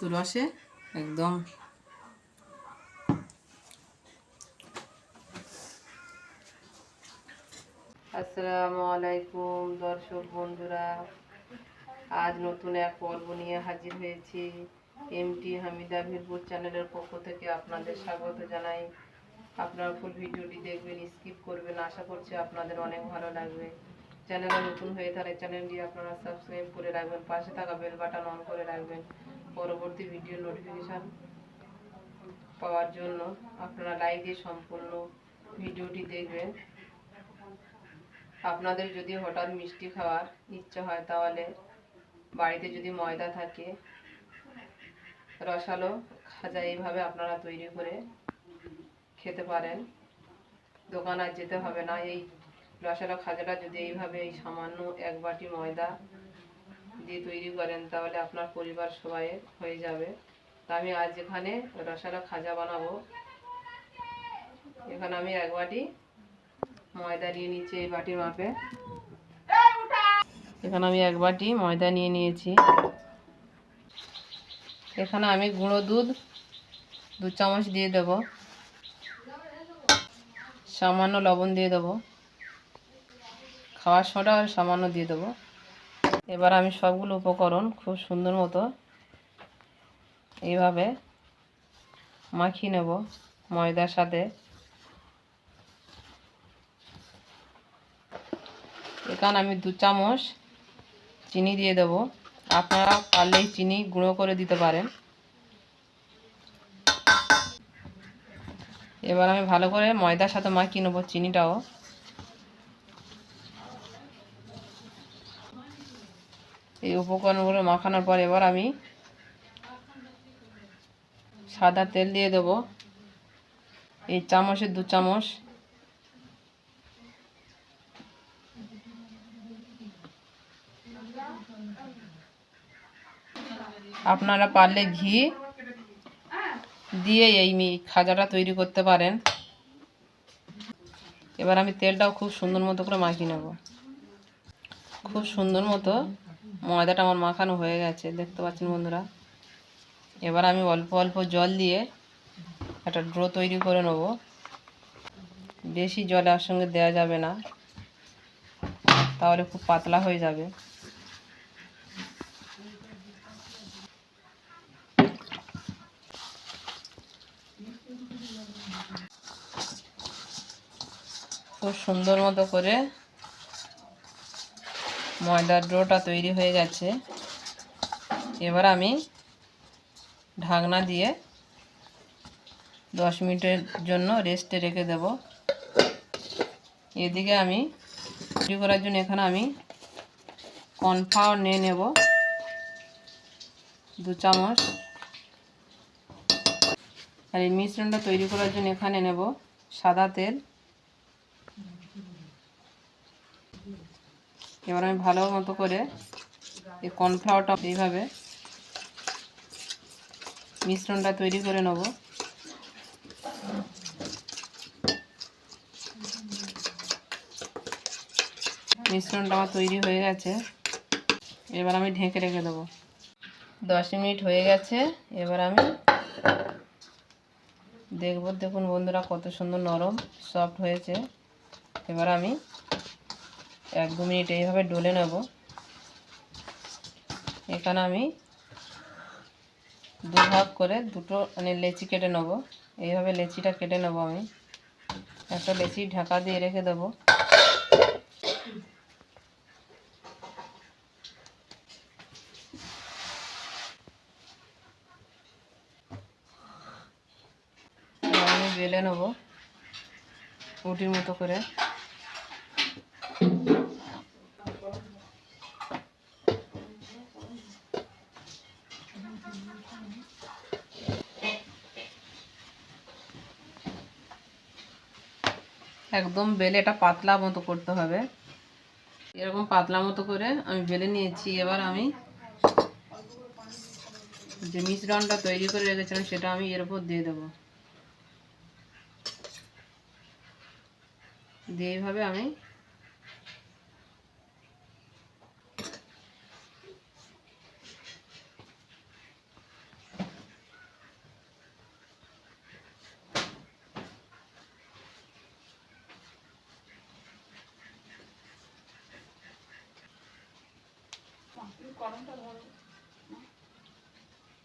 তো রসে একদম। আসসালামু আলাইকুম দর্শক বন্ধুরা, আজ নতুন এক পর্ব নিয়ে হাজির হয়েছি। এমটি হামিদা ভিরপুর চ্যানেলের পক্ষ থেকে আপনাদের স্বাগত জানাই। আপনারা ফুল ভিডিওটি দেখবেন স্কিপ করবেন, আশা করছি আপনাদের অনেক ভালো লাগবে। চ্যানেলে নতুন হয়ে থাকলে চ্যানেলটি আপনারা সাবস্ক্রাইব করে রাখবেন, পাশে থাকা বেল বাটন অন করে রাখবেন। পরবর্তী ভিডিও নোটিফিকেশান পাওয়ার জন্য আপনারা লাইক দিয়ে সম্পূর্ণ ভিডিওটি দেখবেন। আপনাদের যদি হঠাৎ মিষ্টি খাওয়ার ইচ্ছা হয় তাহলে বাড়িতে যদি ময়দা থাকে, রসালো খাজা এইভাবে আপনারা তৈরি করে খেতে পারেন। দোকান আর যেতে হবে না। এই রসালো খাজাটা যদি এইভাবে এই সামান্য এক বাটি ময়দা দিয়ে তৈরি করেন, তাহলে আপনার পরিবার সবাই হয়ে যাবে। তা আমি আজ এখানে রসালো খাজা বানাবো। এখানে আমি এক বাটি ময়দা নিয়ে নিচ্ছি এই বাটির মাপে। এখানে আমি এক বাটি ময়দা নিয়ে নিয়েছি। এখানে আমি গুঁড়ো দুধ, দু চামচ দিয়ে দেব। সামান্য লবণ দিয়ে দেবো। খাওয়ার সোডা আর সামান্য দিয়ে দেবো। এবার আমি সবগুলো উপকরণ খুব সুন্দর মতো এইভাবে মাখিয়ে নেব ময়দার সাথে। এখানে আমি দু চামচ চিনি দিয়ে দেব। আপনারা পারলেই চিনি গুঁড়ো করে দিতে পারেন। এবার আমি ভালো করে ময়দার সাথে মাখিয়ে নেব চিনিটাও। এই উপকরণগুলো মাখানোর পর এবার আমি সাদা তেল দিয়ে দেবো। এই চামচের দু চামচ। আপনারা পারলে ঘি দিয়ে এই মি খাজাটা তৈরি করতে পারেন। এবার আমি তেলটাও খুব সুন্দর মতো করে মাখিয়ে নেব। খুব সুন্দর মতো ময়দাটা আমার মাখানো হয়ে গেছে, দেখতে পাচ্ছেন বন্ধুরা। এবার আমি অল্প অল্প জল দিয়ে একটা ড্রো তৈরি করে নেব। বেশি জল আর সঙ্গে দেওয়া যাবে না, তাহলে খুব পাতলা হয়ে যাবে। খুব সুন্দর মতো করে ময়দার ডোটা তৈরি হয়ে গেছে। এবার আমি ঢাকনা দিয়ে দশ মিনিটের জন্য রেস্টে রেখে দেব। এদিকে আমি তৈরি করার জন্য এখানে আমি কর্নফ্লাওয়ার নিয়ে নেব। দু চামচ। আর এই মিশ্রণটা তৈরি করার জন্য এখানে নেব সাদা তেল। এবার আমি ভালো মতো করে এই কর্নফ্লাওয়ারটা এইভাবে মিশ্রণটা তৈরি করে নেব। মিশ্রণটা আমার তৈরি হয়ে গেছে। এবার আমি ঢেকে রেখে দেবো। দশ মিনিট হয়ে গেছে। এবার আমি দেখব, দেখুন বন্ধুরা কত সুন্দর নরম সফট হয়েছে। এবার আমি এক দু মিনিট এইভাবে ডলে নেব। এখানে আমি দু ভাগ করে দুটো মানে লেচি কেটে নেব। এইভাবে লেচিটা কেটে নেব আমি। একটা লেচি ঢাকা দিয়ে রেখে দেবো। আমি বেলে নেব। রুটির মতো করে। একদম বেলে এটা পাতলা মতো করতে হবে। এরকম পাতলা মতো করে আমি বেলে নিয়েছি। এবার আমি যে মিশ্রণটা তৈরি করে রেখেছিলাম সেটা আমি এর উপর দিয়ে দেবো। দিয়ে এইভাবে আমি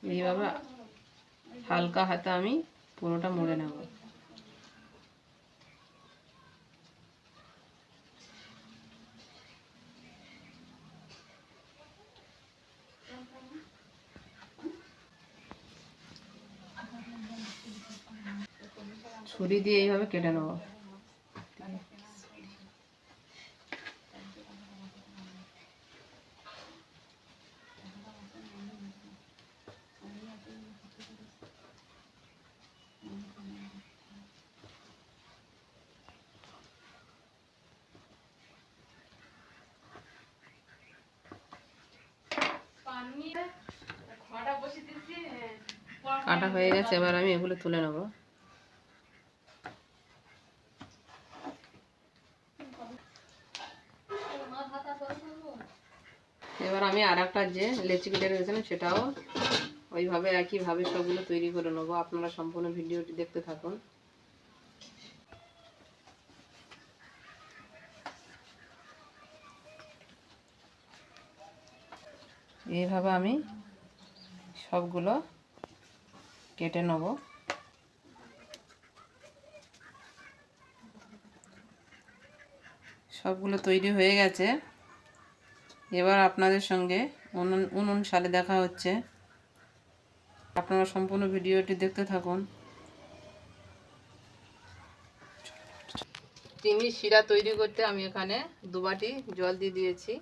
এইভাবে হালকা হাতে আমি পুরোটা মুড়ে নেব। ছুরি দিয়ে এইভাবে কেটে নেব। কাটা হয়ে গেছে, এবার আমি এগুলো তুলে নেব। এবার আমি আর একটা যে লেচি কেটে রেখেছিলাম, সেটাও ওইভাবে একইভাবে সবগুলো তৈরি করে নেব। আপনারা সম্পূর্ণ ভিডিওটি দেখতে থাকুন। এইভাবে আমি সবগুলো কেটে নেব। সবগুলো তৈরি হয়ে গেছে। এবার আপনাদের সঙ্গে উনুন উনুন সালে দেখা হচ্ছে। আপনারা সম্পূর্ণ ভিডিওটি দেখতে থাকুন। চিনি শিরা তৈরি করতে আমি এখানে দুবাটি জল দিয়ে দিয়েছি।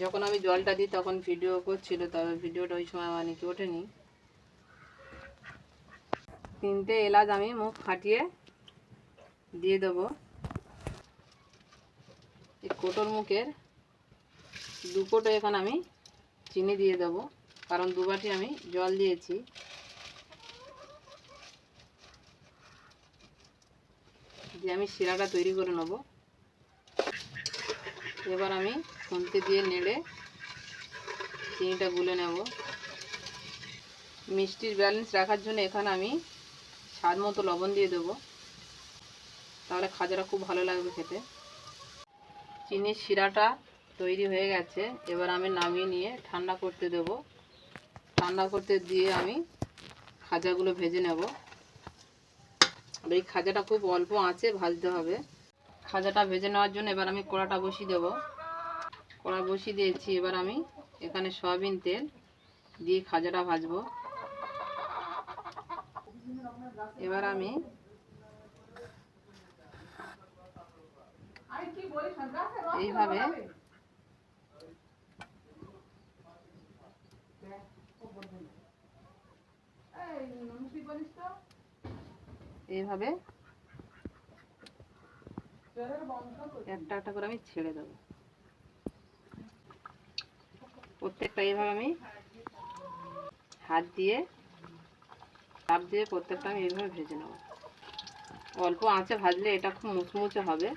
যখন আমি জলটা দিই তখন ভিডিও করছিল, তবে ভিডিওটা ওই সময় মানে কি ওঠেনি। তিনটে এলাচ আমি মুখ ফাটিয়ে দিয়ে দেবো। এই কোটোর মুখের দু কোটো এখানে আমি চিনি দিয়ে দেবো, কারণ দুবাটি আমি জল দিয়েছি। দিয়ে আমি শিরাটা তৈরি করে নেব। এবার আমি খুন্তি দিয়ে নেড়ে চিনিটা গুলে নেব। মিষ্টির ব্যালেন্স রাখার জন্য এখানে আমি স্বাদ মতো লবণ দিয়ে দেবো। তাহলে খাজাটা খুব ভালো লাগবে খেতে। চিনির শিরাটা তৈরি হয়ে গেছে। এবার আমি নামিয়ে নিয়ে ঠান্ডা করতে দেব। ঠান্ডা করতে দিয়ে আমি খাজাগুলো ভেজে নেব। এই খাজাটা খুব অল্প আঁচে ভাজতে হবে। খাজাটা ভেজে নেওয়ার জন্য এবার আমি কড়াটা বসিয়ে দেব। কড়া বসিয়ে দিয়েছি। এবার আমি এখানে সয়াবিন তেল দিয়ে খাজাটা ভাজবো। এবার আমি এইভাবে এইভাবে একটা একটা করে আমি ছেড়ে দেবো। প্রত্যেকটা এইভাবে আমি হাত দিয়ে চাপ দিয়ে প্রত্যেকটা আমি এইভাবে ভেজে নেব। অল্প আঁচে ভাজলে এটা খুব মুচমুচে হবে।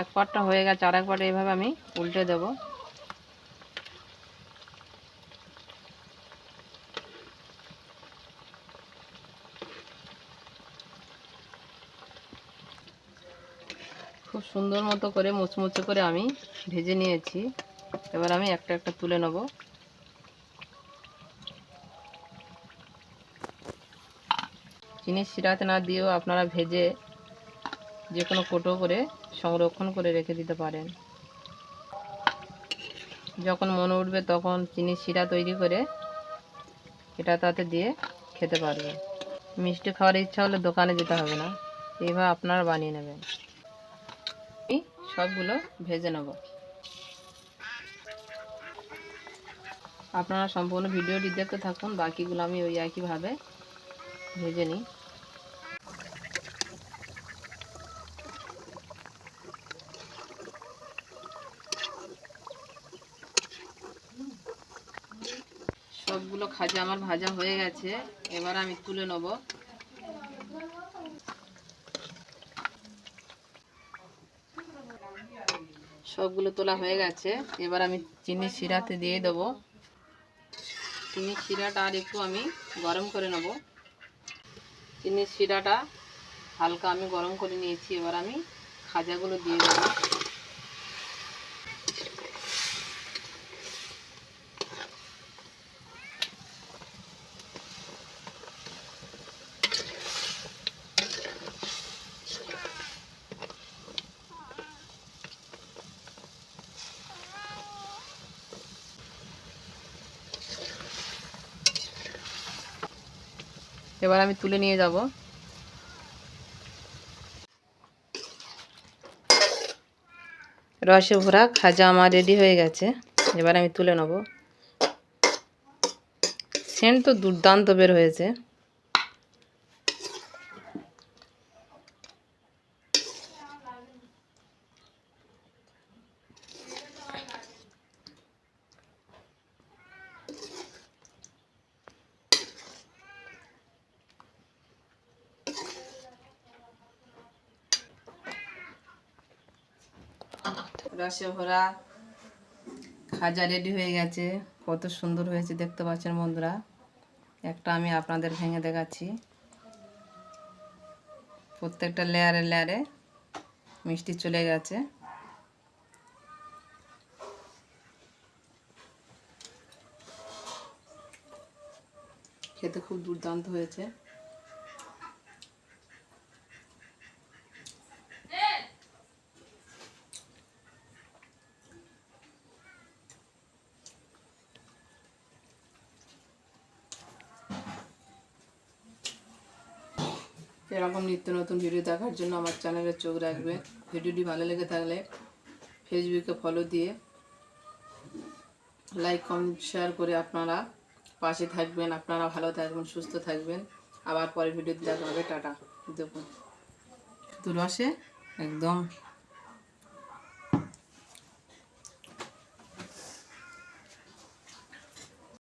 এক পাটটা হয়ে গেছে আর এক পাট এইভাবে আমি উল্টে দেব। খুব সুন্দর মতো করে মুচমুচে করে আমি ভেজে নিয়েছি। এবার আমি একটা একটা তুলে নেব। চিনি শিরাতে না দিয়েও আপনারা ভেজে যে কোনো কোটো করে সংরক্ষণ করে রেখে দিতে পারেন। যখন মনে উঠবে তখন চিনি শিরা তৈরি করে এটা তাতে দিয়ে খেতে পারবে মিষ্টি খাওয়ার ইচ্ছা হলে দোকানে যেতে হবে না। এইভাবে আপনারা বানিয়ে নেবেন। সবগুলো ভেজে নেব। আপনারা সম্পূর্ণ ভিডিওটি দেখতে থাকুন, বাকিগুলো আমি ওই একইভাবে ভেজে নিই। সবগুলো খাজা আমার ভাজা হয়ে গেছে, এবার আমি তুলে নেব। সবগুলো তোলা হয়ে গেছে। এবার আমি চিনি শিরাতে দিয়ে দেবো। চিনির শিরাটা আর একটু আমি গরম করে নেব। চিনির শিরাটা হালকা আমি গরম করে নিয়েছি। এবার আমি খাজাগুলো দিয়ে দেবো। এবার আমি তুলে নিয়ে যাব। রসে ভরা খাজা আমার রেডি হয়ে গেছে। এবার আমি তুলে নেব। সেন্ট তো দুর্দান্ত বের হয়েছে। রসে ভরা খাজা রেডি হয়ে গেছে। কত সুন্দর হয়েছে দেখতে পাচ্ছেন বন্ধুরা। একটা আমি আপনাদের ভেঙে দেখাচ্ছি। প্রত্যেকটা লেয়ারে লেয়ারে মিষ্টি চলে গেছে। খেতে খুব দুর্দান্ত হয়েছে এরকম নিত্য নতুন ভিডিও দেখার জন্য আমার চ্যানেলে চোখ রাখবেন ভিডিওটি ভালো লেগে থাকলে ফেসবুকে ফলো দিয়ে লাইক কমেন্ট শেয়ার করে আপনারা পাশে থাকবেন আপনারা ভালো থাকবেন সুস্থ থাকবেন। আবার পরে ভিডিওতে দেখা হবে টাটা। দেখুন। রসে একদম।